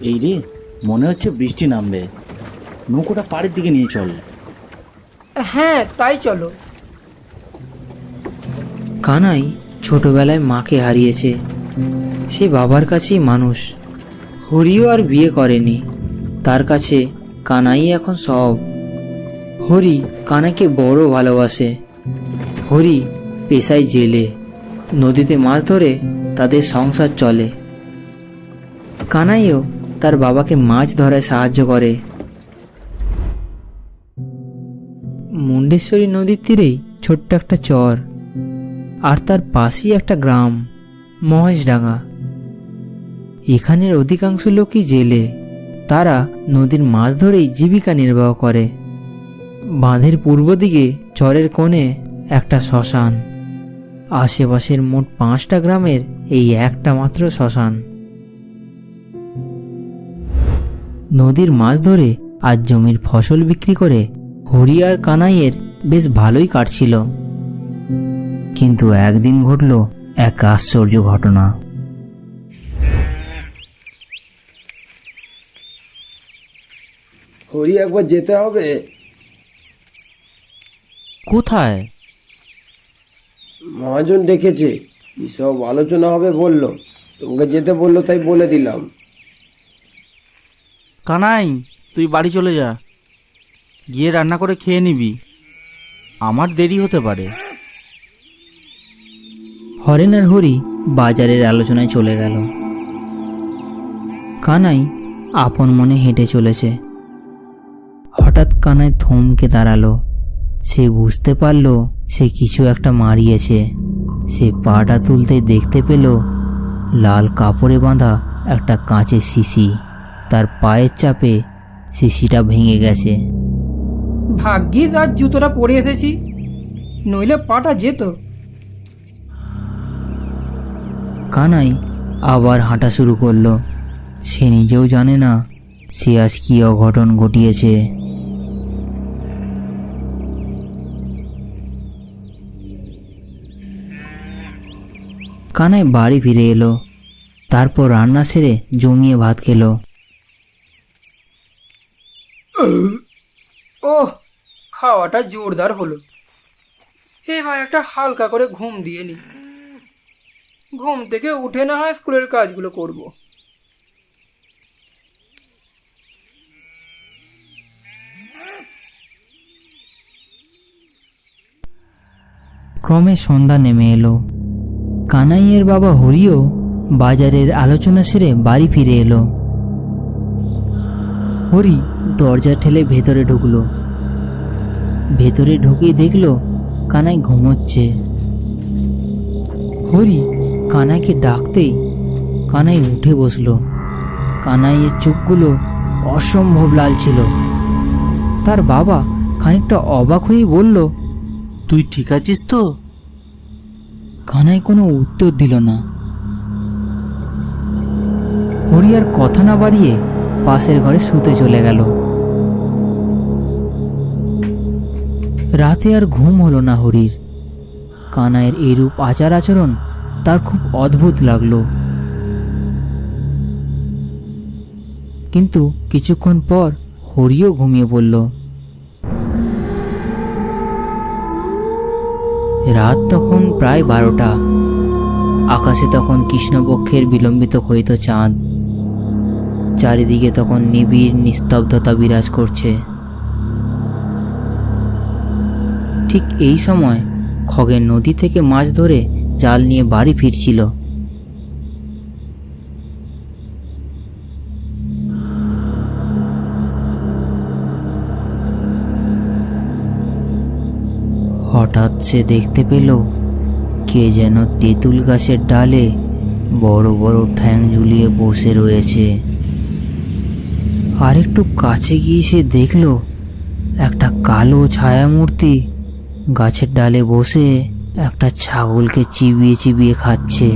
এই রে মনে হচ্ছে বৃষ্টি নামবে। নৌকোটা পাড়ের দিকে নিয়ে চল। হ্যাঁ তাই চলো। কানাই ছোটবেলায় মাকে হারিয়েছে। সে বাবার কাছেই মানুষ। হরিও আর বিয়ে করেনি। তার কাছে কানাই এখন সব। হরি কানাইকে বড় ভালোবাসে। হরি পেশায় জেলে। নদীতে মাছ ধরে তাদের সংসার চলে। কানাইও তার বাবাকে মাছ ধরায় সাহায্য করে। মুন্ডেশ্বরী নদীর তীরেই ছোট্ট একটা চর, আর তার পাশেই একটা গ্রাম, মহেশডাঙ্গা। এখানের অধিকাংশ লোকই জেলে। তারা নদীর মাছ ধরেই জীবিকা নির্বাহ করে। বাঁধের পূর্ব দিকে চরের কোণে একটা শ্মশান। আশেপাশের মোট পাঁচটা গ্রামের এই একটা মাত্র শ্মশান। নদীর মাছ ধরে আর জমির ফসল বিক্রি করে হরি আর কানাইয়ের বেশ ভালোই কাটছিল। কিন্তু একদিন ঘটল এক আশ্চর্য ঘটনা। হরি একবার যেতে হবে। কোথায়? মহাজন ডেকেছে কি সব আলোচনা হবে বলল। তোমাকে যেতে বলল তাই বলে দিলাম। কানাই, তুই বাড়ি চলে যা। গিয়ে রান্না করে খেয়ে নিবি। আমার দেরি হতে পারে। হরেন আর হরি বাজারের আলোচনায় চলে গেল। কানাই আপন মনে হেঁটে চলেছে। হঠাৎ কানাই থমকে দাঁড়াল। সে বুঝতে পারল সে কিছু একটা মারিয়েছে। সে পাটা তুলতে দেখতে পেল লাল কাপড়ে বাঁধা একটা কাঁচের শিশি। তার পায়ের চাপে শিশিটা ভেঙে গেছে। ভাগ্যিস আজ জুতোটা পরে এসেছি নইলে পাটা যেত। কানাই আবার হাঁটা শুরু করল। সে নিজেও জানে না সে আজ কি অঘটন ঘটিয়েছে। কানাই বাড়ি ফিরে এলো তারপর রান্না সেরে জমিয়ে ভাত খেলো। ওহ, খাওয়াটা জোরদার হলো। এবার একটা হালকা করে ঘুম দিয়ে নি। ঘুম থেকে উঠে না হয় স্কুলের কাজগুলো করব। ক্রমে সন্ধ্যা নেমে এলো। কানাইয়ের বাবা হরিও বাজারের আলোচনা সেরে বাড়ি ফিরে এলো। হরি দরজা ঠেলে ভেতরে ঢুকলো। ভেতরে ঢুকেই দেখল কানাই ঘুমোচ্ছে। হরি কানাইকে ডাকতেই কানাই উঠে বসল। কানাইয়ের চোখগুলো অসম্ভব লাল ছিল। তার বাবা খানিকটা অবাক হয়ে বলল, তুই ঠিক আছিস তো? কানাই কোনো উত্তর দিল না। হরি আর কথা না বাড়িয়ে পাশের ঘরে শুতে চলে গেল। রাতে আর ঘুম হলো না হরির। কানাইয়ের এরূপ আচার আচরণ তার খুব অদ্ভুত লাগল। কিন্তু কিছুক্ষণ পর হরিও ঘুমিয়ে পড়ল। রাত তখন প্রায় বারোটা। আকাশে তখন কৃষ্ণপক্ষের বিলম্বিত হইত চাঁদ। চারিদিকে তখন নিবিড় নিস্তব্ধতা বিরাজ করছে। ঠিক এই সময় খগেন নদী থেকে মাছ ধরে জাল নিয়ে বাড়ি ফিরছিল। হঠাৎ সে দেখতে পেল, কে যেন তেঁতুল গাছের ডালে বড় বড় ঠ্যাং ঝুলিয়ে বসে রয়েছে। আর একটু কাছে গিয়ে সে দেখল একটা কালো ছায়ামূর্তি গাছের ডালে বসে একটা ছাগলকে চিবিয়ে চিবিয়ে খাচ্ছে।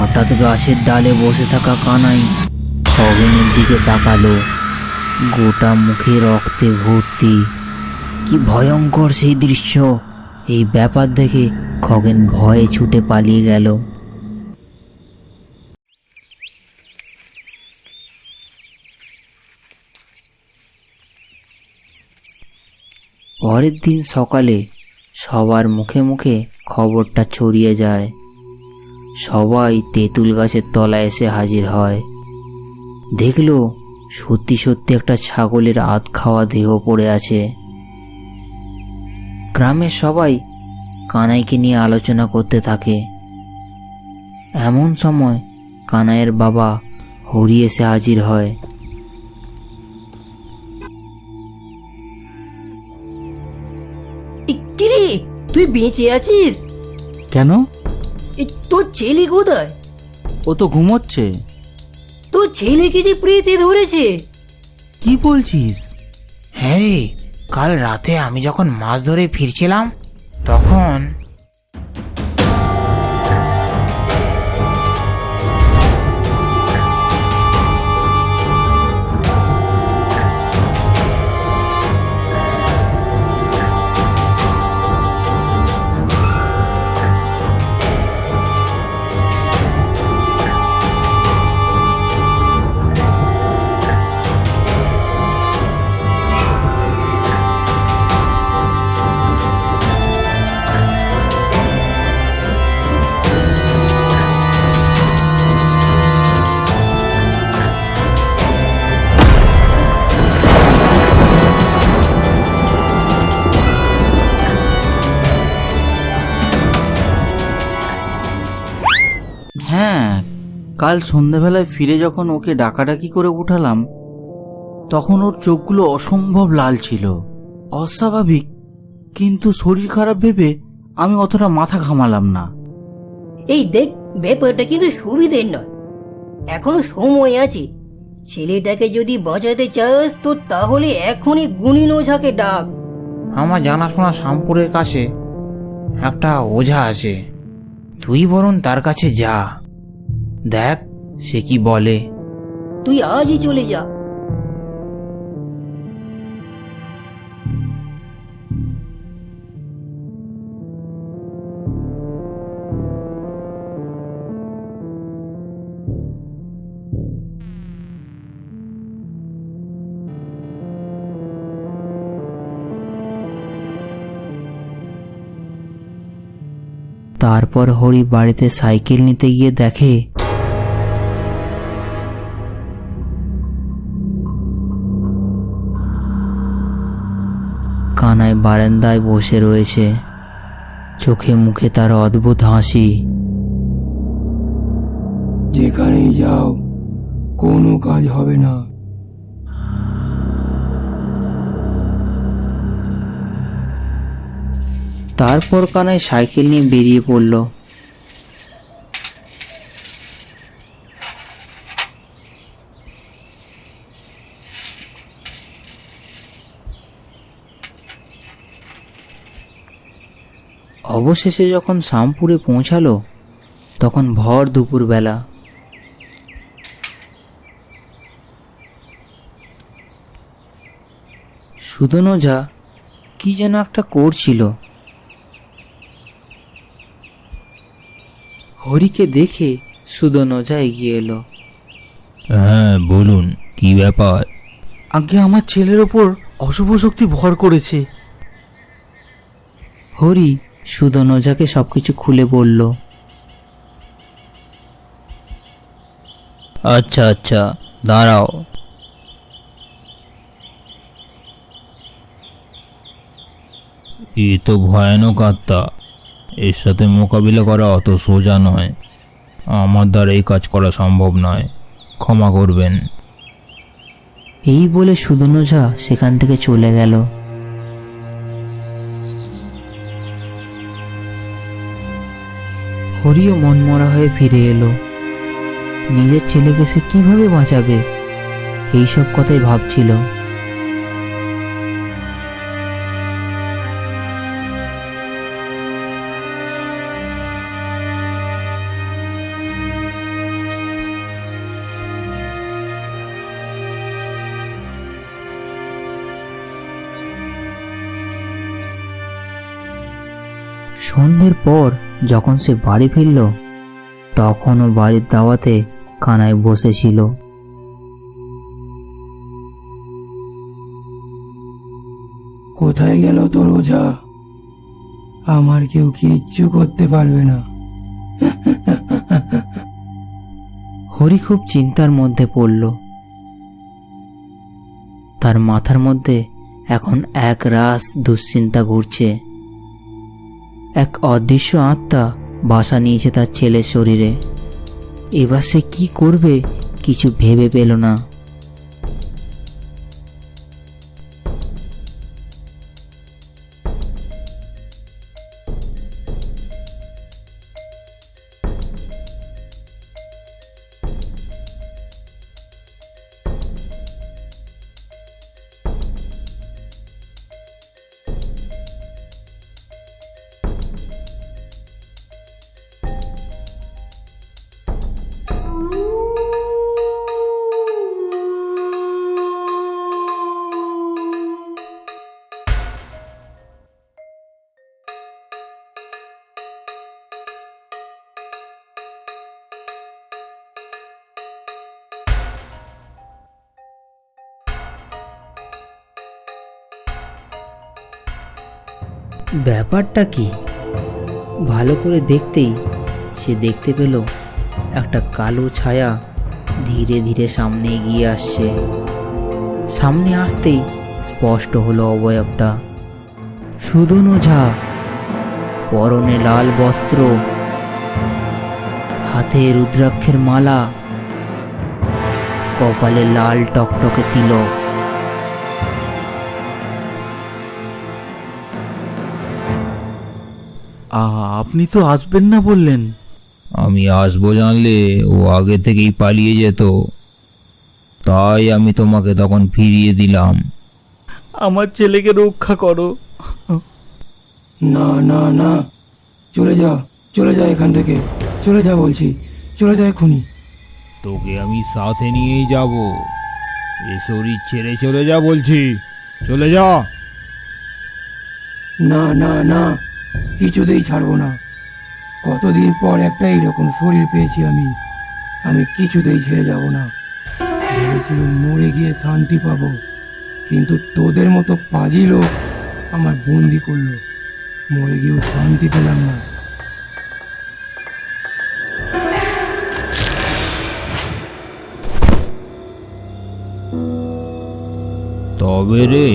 হঠাৎ গাছের ডালে বসে থাকা কানাই খগেনের দিকে তাকালো। গোটা মুখে রক্তে ভর্তি। কি ভয়ঙ্কর সেই দৃশ্য। এই ব্যাপার দেখে খগেন ভয়ে ছুটে পালিয়ে গেল। পরের দিন সকালে সবার মুখে মুখে খবরটা ছড়িয়ে যায়। সবাই তেঁতুল গাছের তলায় এসে হাজির হয়। দেখল সত্যি সত্যি একটা ছাগলের আধ খাওয়া দেহ পড়ে আছে। গ্রামের সবাই কানাইকে নিয়ে আলোচনা করতে থাকে। এমন সময় কানাইয়ের বাবা হরি এসে হাজির হয়। কিরে তুই বেঁচে আছিস? কেন? এ, তোর ছেলে কোথায়? ও তো ঘুমোচ্ছে। তোর ছেলেকে যে প্রেতে ধরেছে। কি বলছিস? হ্যাঁ রে কাল রাতে আমি যখন মাছ ধরে ফিরছিলাম তখন কাল সন্ধেবেলায় ফিরে যখন ওকে ডাকাডাকি করে উঠালাম তখন ওর চোখগুলো অসম্ভব লাল ছিল। অস্বাভাবিক কিন্তু শরীর খারাপ ভেবে আমি অতটা মাথা ঘামালাম না। এই দেখ ব্যাপারটা কিন্তু সুবিধের নয়। এখনও সময় আছে। ছেলেটাকে যদি বাঁচাতে চাস তো তাহলে এখনই গুণিন ওঝাকে ডাক। আমার জানাশোনা শামপুরের কাছে একটা ওঝা আছে। তুই বরং তার কাছে যা। দেখ সে কি বলে। তুই আজই চলে যা। তারপর হরি বাড়িতে সাইকেল নিতে গিয়ে দেখে বারান্দায় বসে রয়েছে। চোখে মুখে তার অদ্ভুত হাসি। যেখানেই যাও কোনো কাজ হবে না। তারপর কানায় সাইকেল নিয়ে বেরিয়ে পড়ল। অবশেষে যখন শামপুরে পৌঁছালো তখন ভর দুপুরবেলা। সুদন ওঝা কি যেন একটা করছিল। হরিকে দেখে সুদন ওঝা এগিয়ে এলো। হ্যাঁ বলুন কি ব্যাপার? আগে আমার ছেলের ওপর অশুভ শক্তি ভর করেছে। হরি সুদন ওঝাকে সবকিছু খুলে বলল আচ্ছা আচ্ছা দাঁড়াও। এ তো ভয়ানক আত্মা। এর সাথে মোকাবিলা করা অত সোজা নয়। আমার দ্বারা এই কাজ করা সম্ভব নয়। ক্ষমা করবেন। এই বলে সুদন ওঝা সেখান থেকে চলে গেল। হরিও মনমরা হয়ে ফিরে এলো। নিজের ছেলেকে সে কীভাবে বাঁচাবে? এইসব কথাই ভাবছিল। সন্ধ্যের পর যখন সে বাড়ি ফিরল তখনও বাড়ির দাওয়াতে কানায় বসেছিল। কোথায় গেল তোর ওঝা? আমার কেউ কিচ্ছু করতে পারবে না। হরি খুব চিন্তার মধ্যে পড়ল। তার মাথার মধ্যে এখন এক রাস দুশ্চিন্তা ঘুরছে। এক অদৃশ্য আত্মা বাসা নিয়েছে তার ছেলের শরীরে। এবার সে কী করবে, কিছু ভেবে পেল না। ব্যাপারটা কি? ভালো করে দেখতেই সে দেখতে পেল একটা কালো ছায়া ধীরে ধীরে সামনে এগিয়ে আসছে। সামনে আসতেই স্পষ্ট হলো অবয়বটা। সুদন ঝা, পরনে লাল বস্ত্র, হাতে রুদ্রাক্ষের মালা, কপালে লাল টকটকে তিলক। আপনি তো আসবেন না বললেন। আমি আসব জানলে ও আগে থেকেই পালিয়ে যেত। তাই আমি তোমাকে তখন ফিরিয়ে দিলাম। আমার ছেলেকে রক্ষা করো। না না না। চলে যা চলে যা এখান থেকে। চলে যা বলছি চলে যা এখনই তোকে আমি সাথে নিয়েই যাব। এ শরীর ছেড়ে চলে যা বলছি। চলে যা। না না না। কিছুতেই ছাড়বো না। কতদিন পর একটা এইরকম শরীর পেয়েছি আমি আমি কিছুতেই ছেড়ে যাব না। ভেবেছিলাম মরে গিয়ে শান্তি পাবো, কিন্তু তোদের মতো পাজি লোক আমার বন্দি করল। মরে গিয়েও শান্তি পেলাম না। তবে রে,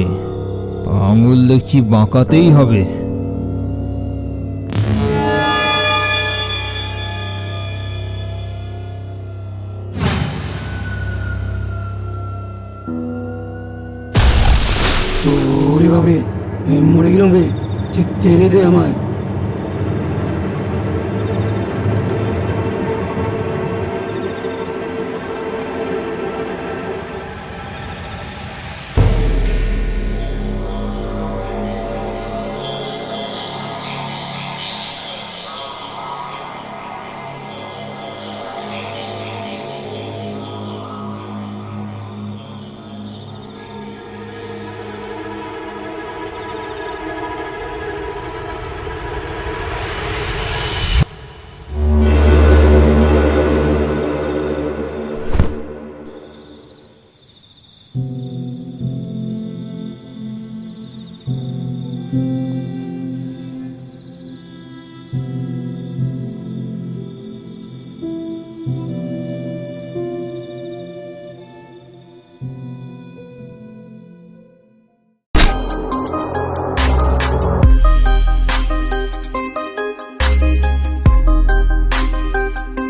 আঙুল দেখছি বাঁকাতেই হবে। এ, মরে গেলাম রে ছেড়ে দে আমায়।